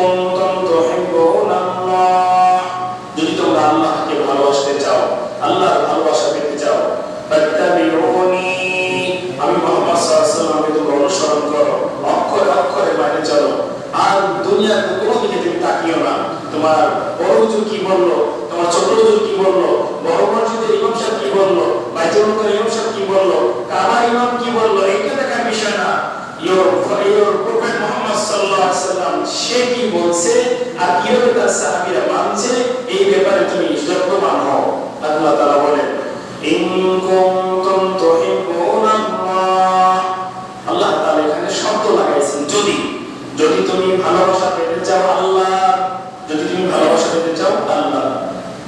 কুনতুম তুহিব্বুনাল্লাহ যদি তোমরা আল্লাহকে ভালোবাসতে চাও আল্লাহর ভালোবাসা পেতে চাও ফাত্তাবিউনি আমি মুহাম্মদ সাল্লাল্লাহু আলাইহি ওয়াসাল্লামকে তোমরা অনুসরণ করো অক্ষরে অক্ষরে মানে চলো আর দুনিয়ার কোনো দিকে তুমি তাকিও না তোমার বড় হুজুর কি বলল তোমার ছোট হুজুর কি বলল বড় মসজিদের ইমাম সাহেব কি বলল বাইতুল মুকাররম ইমাম সাহেব কি বলল কাবার ইমাম কি বলল এটা দেখার বিষয় না ইওর ইওর প্রফেট মুহাম্মদ সাল্লাল্লাহু আলাইহি ওয়াসাল্লাম সে কি বলছে? আর কীভাবে তার সাহাবিরা মানছে? এই ব্যাপারে তুমি যত্নবান হও। আল্লাহ তাআলা বলেন, ইন কুনতুম তুহিব্বুনাল্লাহ আল্লাহ। তাআলা এখানে শর্ত লাগাইছেন, যদি যদি তুমি ভালোবাসা পেতে চাও আল্লাহ, যদি তুমি ভালোবাসা পেতে চাও আল্লাহ।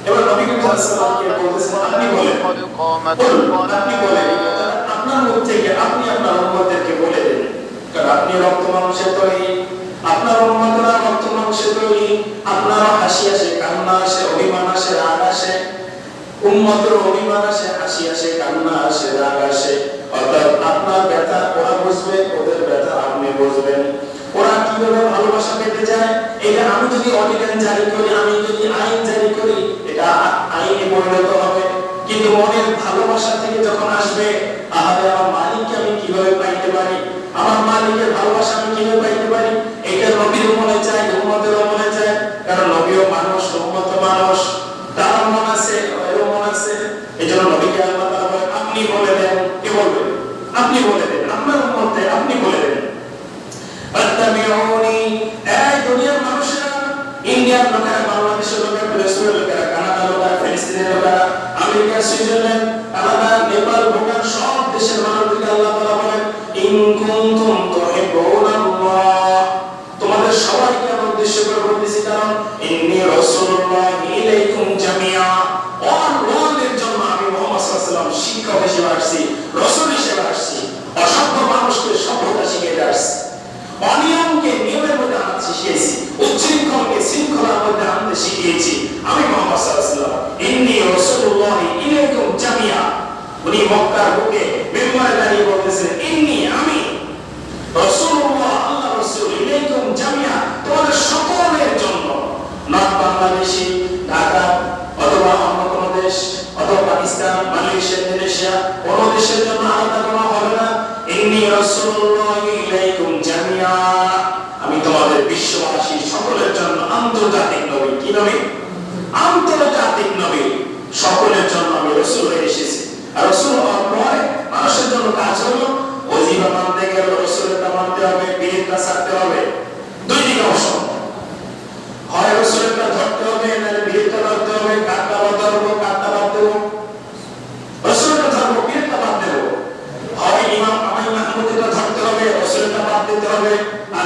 এবার নবী করিম সাল্লাল্লাহু আলাইহি বলতেছেন, আপনি বলেন আপনি বলেন, আপনার মুখ থেকে আপনি আপনার উম্মতদেরকে বলে দেন। কারণ আপনি রক্ত মানুষের তো এই আপনার উম্মতরা রক্ত মাংসের তৈরি আপনার হাসি আসে, কান্না আসে, অভিমান আসে, রাগ আসে। উম্মতের অভিমান আসে, হাসি আসে, কান্না আসে, রাগ আসে। অর্থাৎ আপনার ব্যথা, ওরা বুঝবে, ওদের ব্যথা আপনি বুঝবেন। ওরা কীভাবে ভালোবাসা পেতে চায়, এটা আমি যদি অর্ডিন্যান্স জারি করি, আমি যদি আইন জারি করি, এটা আইনে পরিণত হবে। কিন্তু মনের ভালোবাসা থেকে যখন আসবে আহারে আমার মালিককে আমি কীভাবে পাইতে পারি? আমার মালিকের ভালোবাসা আমি কীভাবে পাইতে এটা নবীর মনে চায়, উম্মতের মনে চায়, কারণ নবীও মানুষ, উম্মত মানুষ। তার মন আছে, এরও মন আছে। এই জন্য নবীকে আল্লাহ আপনি বলে দেন, কে বলবেন আপনি বলে বাংলাদেশি, ঢাকা অথবা অন্য কোনো দেশ অথবা পাকিস্তান মালয়েশিয়া ইন্দোনেশিয়া, কোন দেশের জন্য আলাদা করা হবে না। ইলাইকুম জামিয়া আমি তোমাদের বিশ্ববাসী সকলের জন্য আন্তর্জাতিক নবী। কি নবী? আন্তর্জাতিক নবী। সকলের জন্য আমি রাসূল এসেছি। আর রাসূল হওয়ার মানুষের জন্য কাজ হলো ওজিফা মানতে গেলে রসুলেরটা মানতে হবে হবে দুই দিকে অপশন হয় রসুলেরটা ধরতে হবে নাহলে বিয়েটা ধরতে হবে কাটটা বাদ ধরবো কাটটা বাদ দেবো রসুলেরটা ধরবো বিয়েটা বাদ দেবো হয় ইমাম আমাই মাহমুদেরটা ধরতে হবে রসুলেরটা বাদ দিতে হবে আর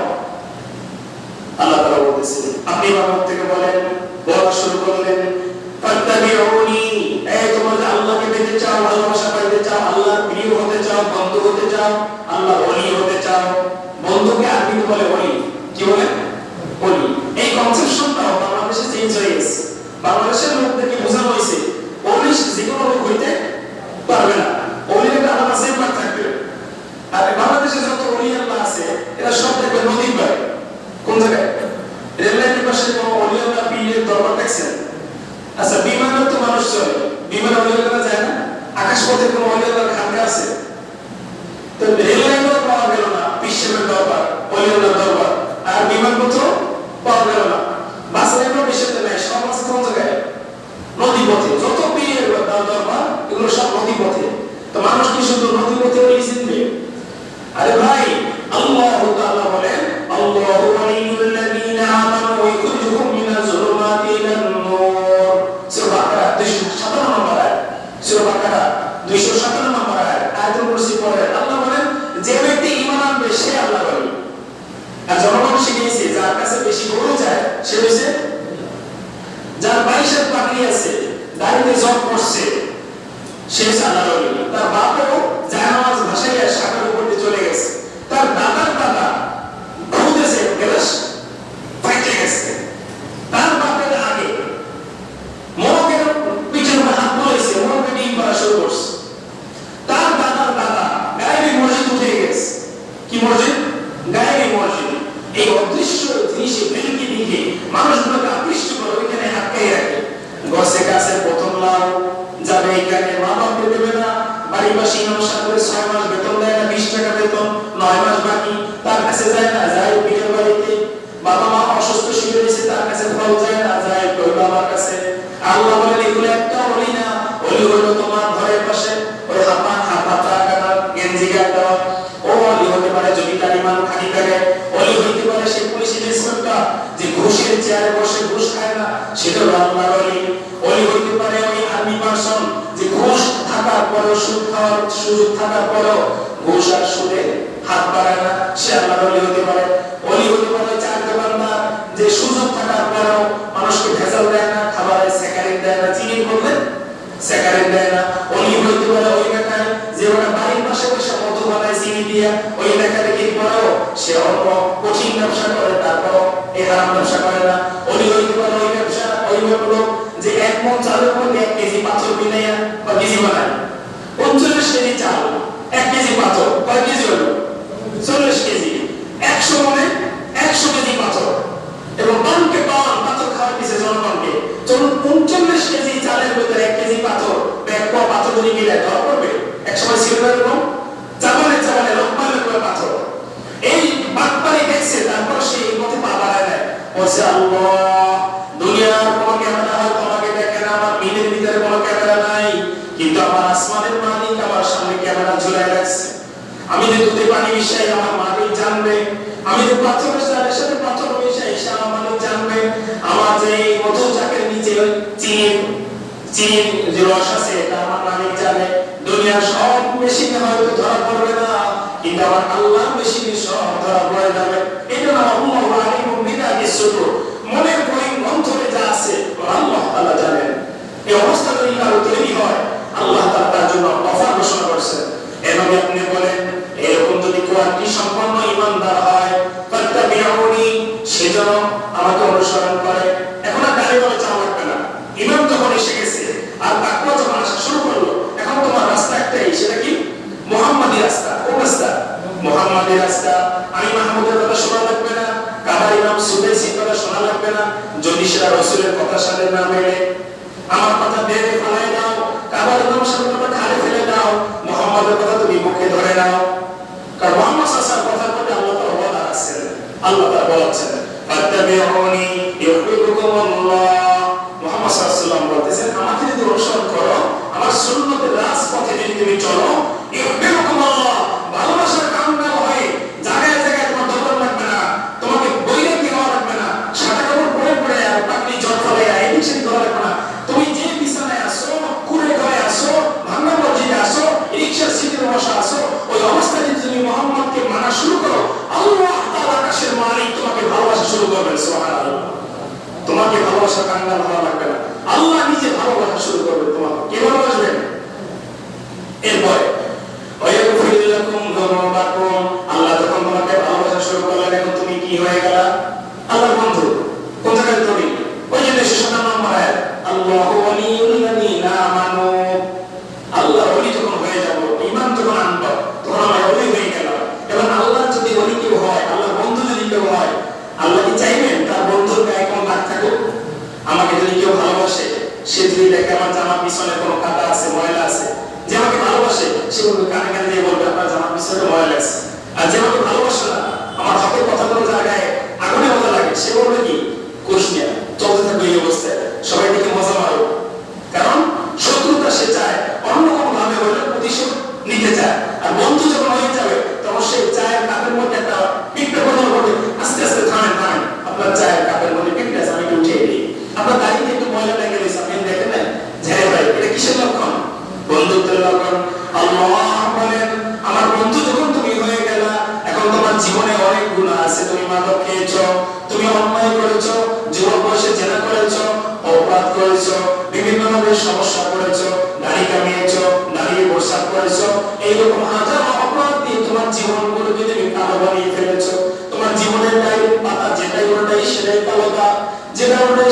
আল্লাহ তাআলা বলতেছেন আপনি আমার থেকে বলেন, বলা শুরু করলেন। ফাত্তাবিউনি এই তোমরা আল্লাহকে পেতে চাও, ভালোবাসা পাইতে চাও, আল্লাহর প্রিয় হতে চাও, বন্ধু হতে চাও, আল্লাহর ওলি হতে চাও, বন্ধুকে আরবিতে বলে ওলি। কি বলে? ওলি। এই কনসেপশনটা বাংলাদেশে চেঞ্জ হয়ে গেছে। বাংলাদেশের লোকদেরকে বোঝানো হয়েছে? ওলি যে কোনো লোক হইতে পারবে না। ওলির একটা আলাদা চেম্বার থাকবে। আর বাংলাদেশে যত ওলি আল্লাহ আছে, এরা সব দেখবে নদীর পারে কোন জায়গায়? রেল লাইনের পাশে কোনো ওলি না পীরের দরবার দেখছেন? আচ্ছা বিমানের তো মানুষ চলে। বিমান ওলি যায় না? আকাশপথে কোনো আল্লাহর খানকা আছে? Tabata é o Christians in Thailand with the এই অবস্থা যদি কারও তৈরি হয়? আল্লাহ তার জন্য অফার ঘোষণা করছেন। এভাবে আপনি বলেন, এরকম যদি কোয়ারটি সম্পন্ন ইমানদার হয় প্রত্যেক বিরামণী সে যেন আমাকে অনুসরণ করে। এখন আর গাড়ি বলে চাওয়া লাগবে না। ইমান যখন এসে গেছে, আর তাকুয়া যখন আসা শুরু করল, এখন তোমার রাস্তা একটাই, সেটা কি? মোহাম্মদী রাস্তা। কোন রাস্তা? মোহাম্মদী রাস্তা। আমি মাহমুদের কথা শোনা লাগবে না, কাবার ইমাম সুদেশির কথা শোনা লাগবে না। যদি সেটা রসুলের কথা সাথে না মেলে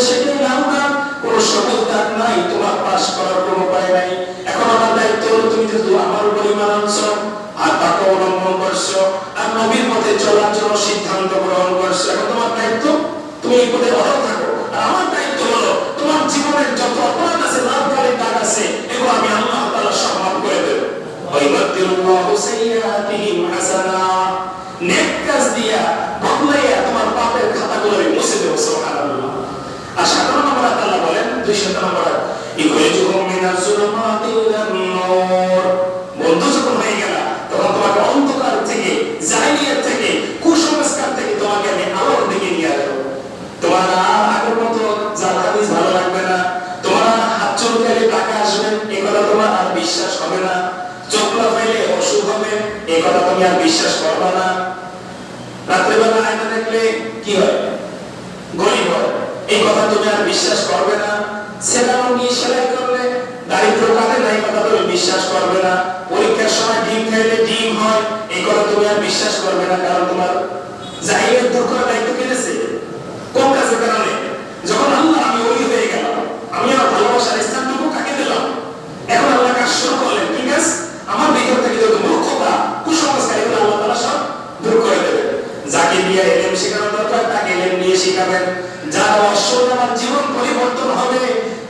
সেটাই লাল দাগ কোনো সবুজ দাগ নাই, তোমার পাশ করার কোনো উপায় নাই। এখন আমার দায়িত্ব হলো তুমি যেহেতু আমার উপর ইমান আনছো, আর তাকে অবলম্বন করছ, আর নবীর পথে চলার জন্য সিদ্ধান্ত গ্রহণ করছ। এখন তোমার দায়িত্ব, তুমি এই পথে অটল থাকো। আর আমার দায়িত্ব হলো তোমার জীবনের যত অপরাধ আছে লাভকারী দাগ আছে, এগুলো আমি আল্লাহ তাআলা সব করে দেব। ওয়াইবাদদিরুল্লাহু সাইয়্যাতিহিম হাসানা। নেক কাজ দিয়া বদলাইয়া তোমার পাপের খাতাগুলো মুছে দেব, সুবহানাল্লাহ। আর সাধারণ নম্বর আল্লাহ বলেন দুই শত নম্বর বন্ধু যখন হয়ে গেল, তখন তোমাকে অন্ধকার থেকে, জাহিলিয়াত থেকে, কুসংস্কার থেকে তোমাকে নিয়ে তোমার ভালো লাগবে না, তোমার হাত চলকালে টাকা আসবে এই কথা তোমার আর বিশ্বাস হবে না। চোখ লাফাইলে অসুখ হবে এই কথা তুমি আর বিশ্বাস করবে না। রাত্রেবেলা আয়না দেখলে কি হয়? গরিব হয়। এই কথা তুমি আর বিশ্বাস করবে না। সেটাও নিয়ে সেলাই করলে দারিদ্র কাটে না কথা তুমি বিশ্বাস করবে না। পরীক্ষার সময় ডিম খাইলে ডিম হয়, এই কথা তুমি আর বিশ্বাস করবে না, কারণ তোমার জাহিরের দূর দায়িত্ব কেনেছে কোন কাজের কারণে? যখন আল্লাহ আমি ওই হয়ে গেলাম, আমি আমার ভালোবাসার স্থানটুকু কাকে দিলাম? এখন আল্লাহ কাজ শুরু করলেন ঠিক আছে আমার ভিতর থেকে যত মূর্খতা কুসংস্কার এগুলো আল্লাহ তাআলা সব দূর করে দেবে যাকে দিয়ে এলেম শেখানো দরকার তাকে এলেম নিয়ে শেখাবেন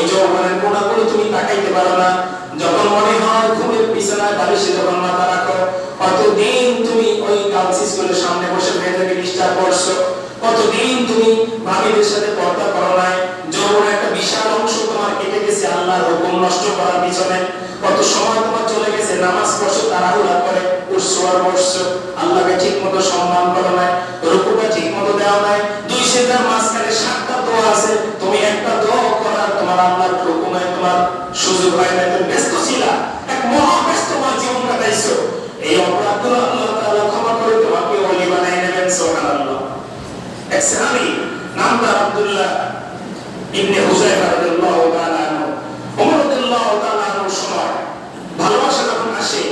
ওই যৌবনের গুনাহগুলো তুমি তাকাইতে পারো না। যখন মনে হয় ঘুমের বিছানায় বালিশে যখন মাথা রাখো, কতদিন তুমি ওই গার্লস স্কুলের সামনে বসে মেয়েদেরকে ডিস্টার্ব করছ কতদিন তুমি ভাবিদের সাথে পর্দা করো নাই? যৌবনের একটা বিশাল অংশ তোমার কেটে গেছে আল্লাহর হুকুম নষ্ট করার পিছনে। কত সময় তোমার চলে গেছে, নামাজ পড়ছো, তাড়াহুড়া করে উঠছো বসছো আল্লাহকে ঠিক মতো সম্মান করো নাই, রুকুটা ঠিক মতো দেওয়া নাই। দুই সেটার মাঝখানে সাতটা দোয়া আছে তুমি একটা দোয়া করার তোমার আল্লাহর হুকুমে তোমার সুযোগ হয় না তুমি ব্যস্ত ছিলা এক মহা ব্যস্তময় জীবন কাটাইছো এই অপরাধগুলো আল্লাহ তাআলা ক্ষমা করে তোমাকে ওলি বানাই নেবেন সুবহানাল্লাহ এক সাহাবী নাম তার আব্দুল্লাহ ইবনে হুজাইফা রাদিয়াল্লাহু তাআলা আনহু ওমর রাদিয়াল্লাহু তাআলা আনহুর সময় ভালোবাসা যখন আসে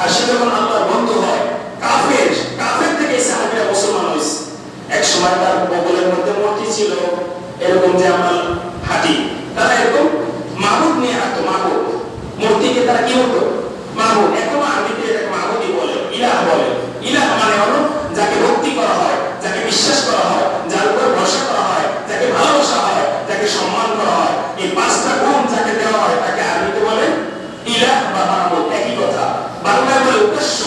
আর সে যখন আল্লাহর বন্ধু হয় কাফের কাফের থেকে এই সাহাবীরা মুসলমান হয়েছে এক সময় তার বগলের মধ্যে মূর্তি ছিল এরকম যে আমরা হাঁটি তারা এরকম মাহবুব নিয়ে হাঁটতো মাহবুব মূর্তিকে তারা কি হতো মাহবুব এখন আরবিতে এটাকে মাহবুবই বলে ইলাহ বলে ইলাহ মানে হলো যাকে ভক্তি করা হয় যাকে বিশ্বাস করা হয় যার উপর ভরসা করা হয় যাকে ভালোবাসা হয় যাকে সম্মান করা হয় এই পাঁচটা গুণ যাকে দেওয়া হয় তাকে আরবিতে বলে ইলাহ বা মাহবুব একই কথা বাংলায় বলে উদ্দেশ্য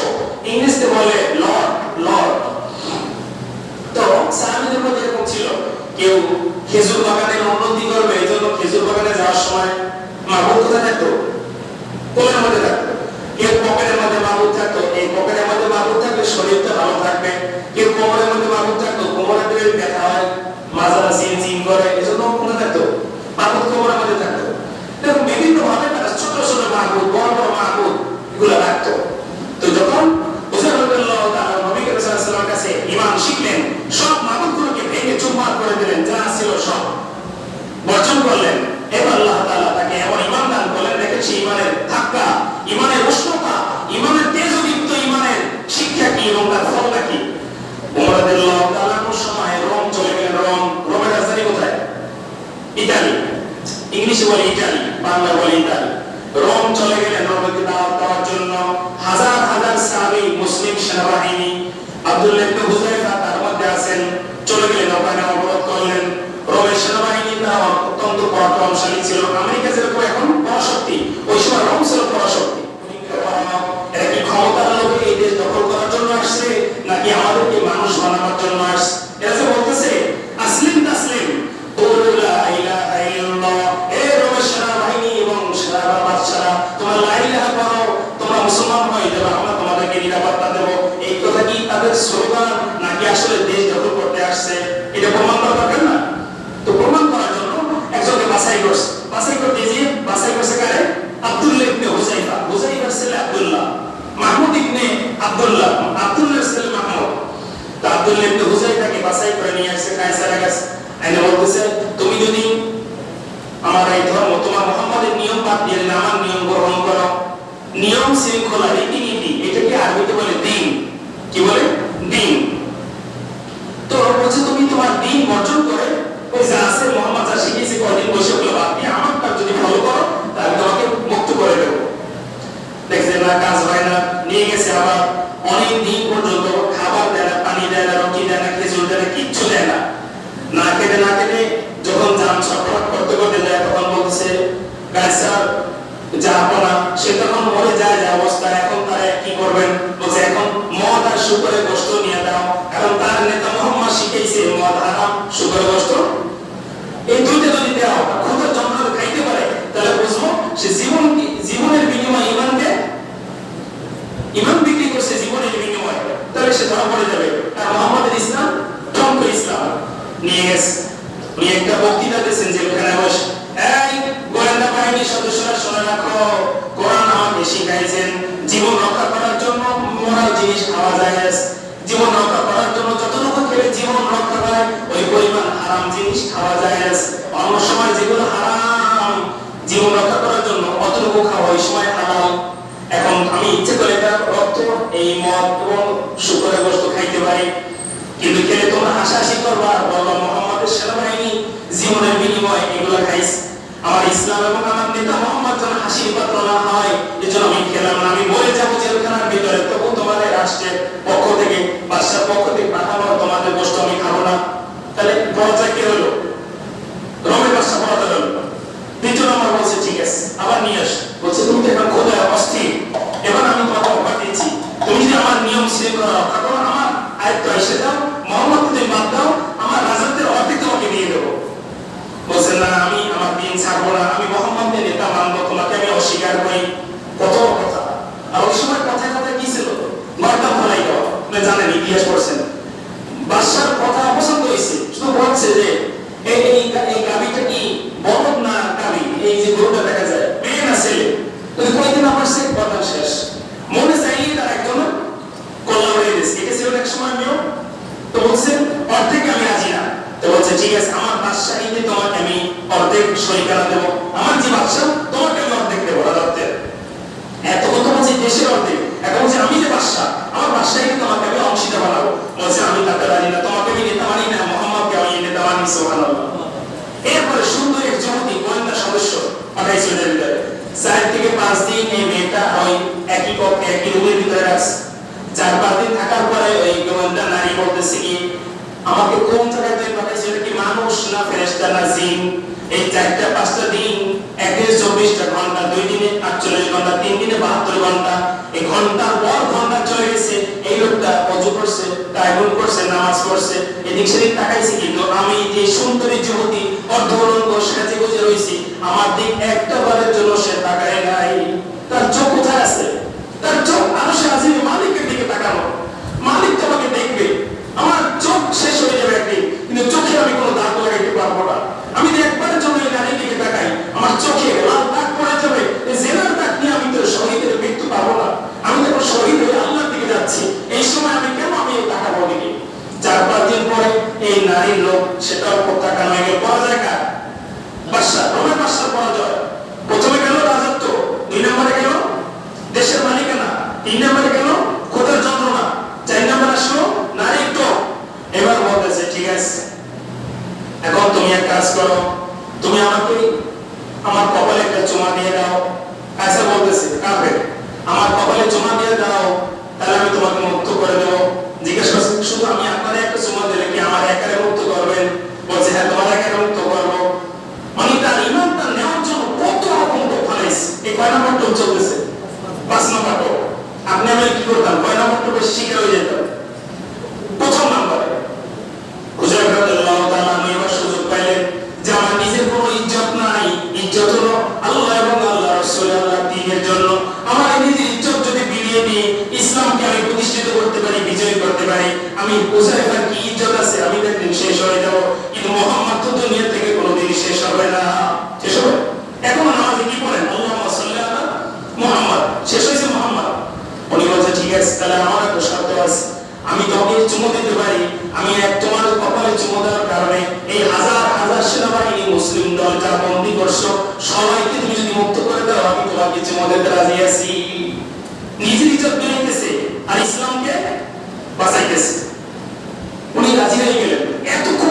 ইংলিশে বলে লর্ড লর্ড তো সাহাবীদের মধ্যে এরকম ছিল কেউ খেজুর বাগানে উন্নতি করবে, এই জন্য খেজুর বাগানে যাওয়ার সময় মাহবুব কোলের মধ্যে থাকতো। কেউ পকেটের মধ্যে মাহবুব থাকতো, এই পকেটের মধ্যে মাহবুব থাকলে ভালো থাকবে। কেউ কোমরের মধ্যে মাহবুব থাকতো কোমরের দিকে ব্যথা হয় করে, এই জন্য থাকতো? মাহবুব কোমরের মধ্যে থাকতো। এরকম বিভিন্ন ভাবে তারা ছোট ছোট মাহবুব, বড় বড় মাহবুব এগুলো রাখতো। তো যখন নবী কাছে শিখলেন, সব মাহবুবগুলোকে ভেঙে চুরমার করে দিলেন যা ছিল সব বর্জন করলেন এবার আল্লাহ তাআলা তাকে এমন ধাক্কা উষ্ণতা শিক্ষা কি এবং তার ওমর রাদিয়াল্লাহু তাআলা সময় রোম চলে গেলেন রোম রোমের রাজধানী কোথায় ইতালি ইংলিশে বলে ইতালি বাংলা বলে ইতালি রোম চলে গেলেন রোমকে দাওয়াত দেওয়ার জন্য হাজার হাজার সাহাবী মুসলিম সেনাবাহিনী আব্দুল্লাহ ইবনে হুযাইফা তার মধ্যে আছেন চলে গেলেন ওখানে অবরোধ করলেন রোমের সেনাবাহিনী তারা পরাক্রমশালী ছিল আমেরিকা যেরকম এখন পরাশক্তি ওই সময় রোম ছিল পরাশক্তি এরা কি ক্ষমতার লোভে এই দেশ দখল করার জন্য আসছে নাকি আমাদেরকে মানুষ বানানোর জন্য আসছে এরা যে বলতেছে আসলিম তাসলিম কথা কি তাদের স্লোগান নাকি আসলে দেশ দখল করতে আসছে? এটা প্রমাণ করা দরকার না তো প্রমাণ করার জন্য একজনকে বাছাই করছে বাছাই করতে গিয়ে বাছাই করছে কারে আব্দুল্লাহ ইবনে হুজাইফা হুজাইফার ছেলে আব্দুল্লাহ মাহমুদ ইবনে আব্দুল্লাহ আব্দুল্লাহর ছেলে মাহমুদ তো আব্দুল্লাহ ইবনে হুজাইফাকে বাছাই করে নিয়ে আসছে কায়সারের কাছে আইনে বলতেছে তুমি যদি আমার এই ধর্ম তোমার মোহাম্মদের নিয়ম বাদ দিয়ে দিলে আমার নিয়ম গ্রহণ করো নিয়ম শৃঙ্খলা রীতিনীতি এটাকে আরবিতে বলে দিন কি বলে দিন তো বলছে তুমি তোমার দিন বর্জন করে ওই যা আছে মোহাম্মদ যা শিখিয়েছে কদিন বসে ওগুলো বাদ দিয়ে আমার কাজ যদি ফলো করো তাহলে তোমাকে মুক্ত করে দেবো দেখছে না কাজ হয় না নিয়ে গেছে আবার অনেক দিন পর্যন্ত খাবার দেয় না পানি দেয় না রুটি দেয় না খেজুর দেয় না কিচ্ছু দেয় না না খেতে না খেতে যখন যান সরবরাহ করতে করতে যায় তখন বলছে গাইসার যা আপনা সে তখন মরে যায় যে অবস্থা এখন তারা কি করবেন বলছে এখন শুকরে গোস্ত নিয়ে দাও। কারণ তার নেতা মোহাম্মদ শিখেছে মদ হারাম গোস্ত। এই দুইটা যদি দেওয়া ক্ষুদ্র যন্ত্র খাইতে পারে, তাহলে বুঝব সে জীবন জীবনের বিনিময়ে ইমানকে ইমান বিক্রি করছে জীবনের বিনিময়ে, তাহলে সে ধরা পড়ে যাবে। আর মোহাম্মদের ইসলাম টঙ্ক ইসলাম। নিয়ে গেছে। উনি একটা বক্তৃতা দিয়েছেন জেলখানায় বসে। এই গোয়েন্দা বাহিনীর সদস্যরা শুনে রাখো, কোরআন আমাকে শিখাইছেন জীবন রক্ষা করার জন্য মরাল জিনিস খাওয়া যায় জীবন রক্ষা করার জন্য যতটুকু খেলে জীবন রক্ষা পায় ওই পরিমাণ হারাম জিনিস খাওয়া যায় অন্য সময় যেগুলো হারাম জীবন রক্ষা করার জন্য অতটুকু খাওয়া ওই সময় হালাল। এখন আমি ইচ্ছে করে এটা রক্ত, এই মদ এবং শুকরের গোস্ত খাইতে পারি। কিন্তু খেলে তোমরা হাসাহাসি করবা, বলবা, মোহাম্মদের সেনাবাহিনী জীবনের বিনিময়ে এগুলো খাইস আমার ইসলাম এবং আমার নেতা মোহাম্মদ যেন হাসির পাত্র হয়, এজন্য আমি খেলাম না। আমি মরে যাব জেলখানার ভিতরে। তবু রাষ্ট্রের পক্ষ থেকে বাদশার পক্ষ থেকে পাঠানো তোমাদের গোষ্ঠ আমি খাব না। তাহলে পর্যায় কে হলো? রমের বাদশা পড়াতে হলো। দ্বিতীয় নম্বর বলছে, ঠিক আছে, আবার নিয়ে আস। বলছে, তুমি তো এখন খোদায় অস্থির। এবার আমি তোমাকে অফার দিচ্ছি তুমি যদি আমার নিয়ম শৃঙ্খলা রক্ষা করো, আমার আয়ত্ত এসে দাও মোহাম্মদ তুমি বাদ দাও, আমার রাজত্বের অর্ধেক তোমাকে দিয়ে দেবো। বলছে, না, আমি আমার দিন ছাড়বো না। আমি মোহাম্মদের নেতা মানবো, তোমাকে আমি অস্বীকার করি। কত কথা। আর ওই সময় কথায় কথায় কি ছিল গর্দাম ফলাই দেওয়া আপনি জানেন, ইতিহাস পড়ছেন। বাদশার কথা পছন্দ হয়েছে শুধু বলছে যে, এই এই কি বলদ না গাবি এই যে গরুটা দেখা যায়, মেয়ে না ছেলে? কয়েকদিন আমার সে কথা শেষ। মনে চাইলেই তার একজন কল্যাণ হয়ে গেছে এটা ছিল এক সময় নিয়ম। তো বলছেন, অর্ধেক আমি রাজি না। তো বলছে, ঠিক আছে, আমার বাদশাহীতে তোমাকে আমি অর্ধেক শরিকানা দেবো, আমার যে বাদশাহ, তোমাকে আমি অর্ধেক দেবো রাজত্বের এত কথা বলছে, দেশের অর্ধেক। এখন বলছে আমি যে বাদশাহ। আমার বাদশাহীকে তোমাকে আমি অংশীদার বানাবো বলছে, আমি তাতে রাজি না তোমাকে আমি নেতা মানি না মোহাম্মদকে আমি নেতা মানি সুবহানাল্লাহ। এরপরে সুন্দর এক যুবতী গোয়েন্দা সদস্য পাঠাইছে ওদের চার থেকে পাঁচ দিন এই মেয়েটা ওই একই কক্ষে একই রুমের ভিতরে রাখছে। চার পাঁচ দিন থাকার পরে ওই গোয়েন্দা নারী বলতেছে কি, আমাকে কোন জায়গায় পাঠাইছো এটা কি মানুষ না ফেরেশতা না জিন? এই চারটা, পাঁচটা দিন একে চব্বিশটা ঘণ্টা দুই দিনে আটচল্লিশ ঘণ্টা তিন দিনে, বাহাত্তর ঘণ্টা। এই ঘণ্টার পর ঘণ্টা চলে গেছে, এই লোকটা অজু করছে তাইবুল করছে, নামাজ পড়ছে, এদিক সেদিক তাকাইছে। কিন্তু আমি যে সুন্দরী যুবতী অর্ধবরণ সাজে গুজে রয়েছি, আমার দিক একটা বারের জন্য সে তাকায় নাই। তার চোখ কোথায় আছে? তার চোখ আরও আজিম মালিকের দিকে তাকানো মালিক তো আমাকে দেখবে আমার চোখ শেষ হয়ে যাবে একদিন কিন্তু চোখে আমি কোনো দাগ লাগাইতে পারব না আমি যদি একবারের জন্য এই নারীর দিকে তাকাই আমার চোখে লাল দাগ পড়ে যাবে এই জেনার দাগ নিয়ে আমি তো শহীদের মৃত্যু পাবো না আমি তো এখন শহীদ হয়ে আল্লাহর দিকে যাচ্ছি এই সময় আমি কেন আমি এই তাকাবো দিকে চার পাঁচ দিন পরে এই নারীর লোক সেটার উপর তাকানো হয়ে গেল পরাজয় কার? বাদশা রোমের বাদশার পরাজয়। প্রথমে গেল রাজত্ব, দুই নম্বরে গেল দেশের মালিকানা, তিন নম্বরে গেল খোদার যন্ত্রণা, চার নম্বর আসলো নারীর টোপ এবার বলতেছে, ঠিক আছে, এখন তুমি এক কাজ করো, তুমি আমাকে আমার কপালে একটা চুমা দিয়ে দাও। আচ্ছা বলতেছে কাফের আমার কপালে চুমা দিয়ে দাও আপনি কি করতাম? কয় নম্বর টুকু শিখে হয়ে যেত? প্রথম নম্বরে। আমি এবার নিজের কোনো ইজ্জত নাই। ইজ্জত হলো এবং আল্লাহ জন্য। আমার নিজের ইজ্জত যদি বিলিয়ে দিই ইসলামকে আমি প্রতিষ্ঠিত করতে পারি, বিজয় করতে পারি, আমি ইলিয়াস কালাম আমার আমি তবে চুমু দিতে পারি, আমি এক তোমার কপালে চুমু দেওয়ার কারণে এই হাজার হাজার সেনাবাহিনী, মুসলিম দল যা বন্দী করছ সবাইকে তুমি যদি মুক্ত করে দাও, আমি তোমাকে চুমু দিতে রাজি আছি। নিজে নিজের দুনিতেছে আর ইসলামকে বাঁচাইতেছে। উনি রাজি হয়ে গেলেন। এত খুব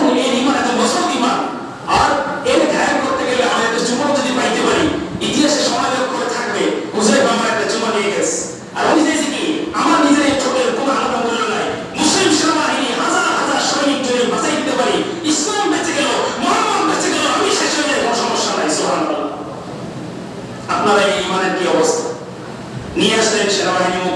宮下駅車の前にも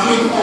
아멘.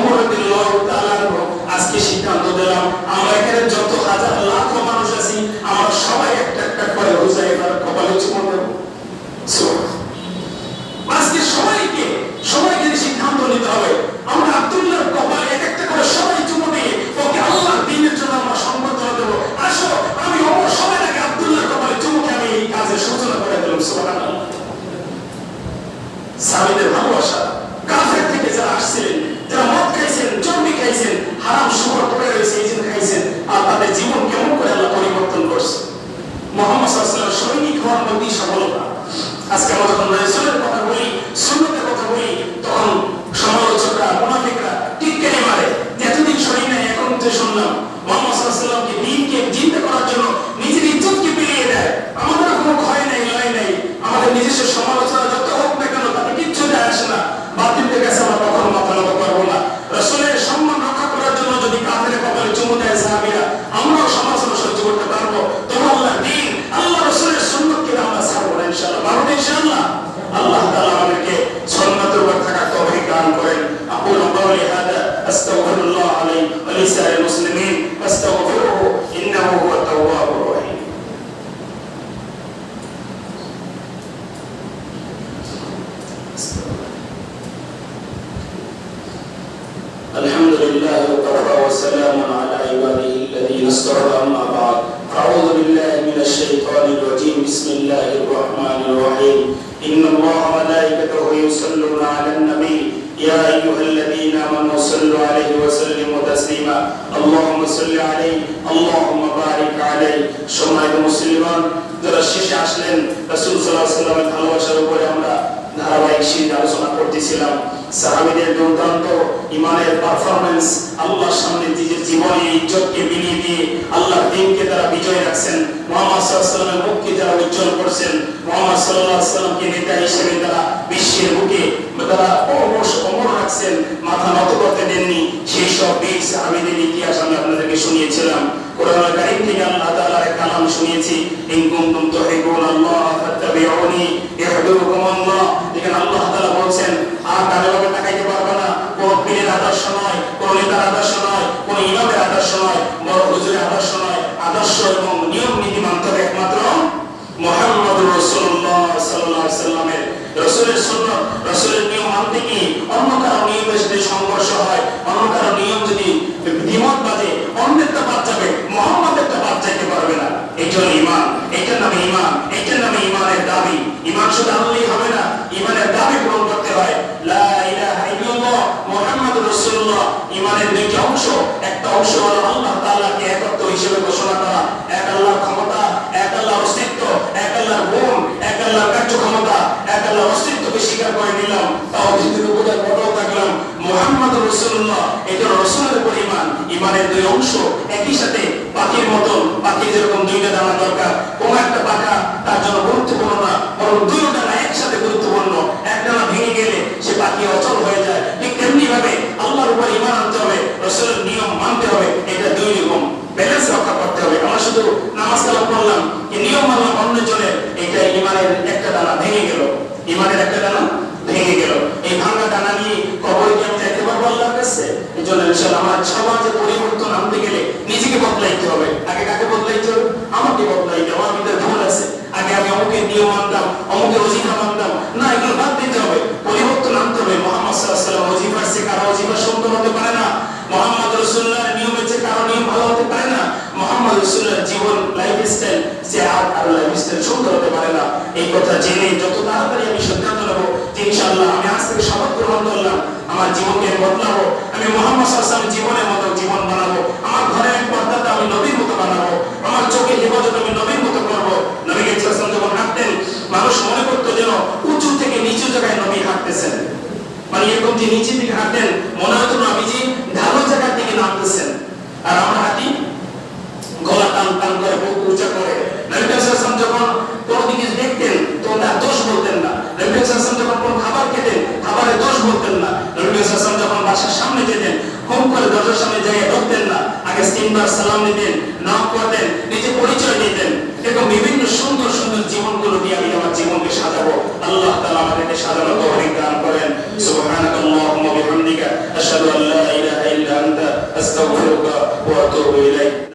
আদর্শ এবং নিয়ম নীতি মানতে হবে একমাত্র মোহাম্মদ রসুল্লাহ সাল্লাহ সাল্লামের। রসুলের শূন্য রসুলের নিয়ম মানতে কি? অন্য কারও নিয়মে যদি সংঘর্ষ হয়, অন্য কারও নিয়ম যদি দ্বিমত বাজে অন্যেরটা বাদ যাবে মোহাম্মদেরটা বাদ যাইতে পারবে না। এটা ইমান এটার নামে ইমান এটার নামে ইমানের দাবি। ইমান শুধু আনলেই হবে না ইমানের ইমানের দুইটা অংশ। একটা অংশ হলো আল্লাহ তাআলাকে একত্ব হিসেবে ঘোষণা করা। এক আল্লাহর ক্ষমতা, এক আল্লাহর অস্তিত্ব, এক আল্লাহর গুণ, এক আল্লাহর কার্যক্ষমতা, এক আল্লাহর অস্তিত্বকে স্বীকার করে নিলাম। তাও কিন্তু উপজার বড় থাকলাম মোহাম্মদ রসুল্লাহ এটা রসুলের পরিমাণ ইমানের দুই অংশ একই সাথে পাখির মতন, পাখি যেরকম দুইটা দানা দরকার, কোন একটা পাখা তার আমার জীবনকে বদলাবো, আমি মোহাম্মদ জীবনের মতো জীবন বানাবো, আমার ঘরের এক পর্দাটা আমি নবীর মতো বানাবো, আমার চোখে হেফাজত আমি নবীর মতো করব। নবীকে যখন হাঁটতেন, মানুষ মনে করতো যেন উঁচু থেকে নিচু জায়গায় নবী হাঁটতেছেন। মানে এরকম যে নিচে মনে হতো ঢালু জায়গার দিকে নামতেছেন। আর গলা টান টান করে, বুক উঁচা করে। যখন কোনো দিকে দেখতেন তো দোষ বলতেন না। নবী যখন কোনো খাবার খেতেন, খাবারে দোষ বলতেন না। সাল্লাম যখন বাসার সামনে যেতেন, হুম করে দরজার সামনে যাইয়ে ঢুকতেন না, আগে তিনবার সালাম দিতেন নাম করতেন নিজে পরিচয় দিতেন, এরকম বিভিন্ন সুন্দর সুন্দর জীবনগুলো দিয়ে আমি আমার জীবনকে সাজাবো। আল্লাহ তাআলা আমাদেরকে সাজানো তৌফিক দান করেন। সুবহানাকাল্লাহুম্মা বিহামদিকা, আশহাদু আল্লা ইলাহা ইল্লা আনতা, আস্তাগফিরুকা ওয়া আতুবু ইলাইক।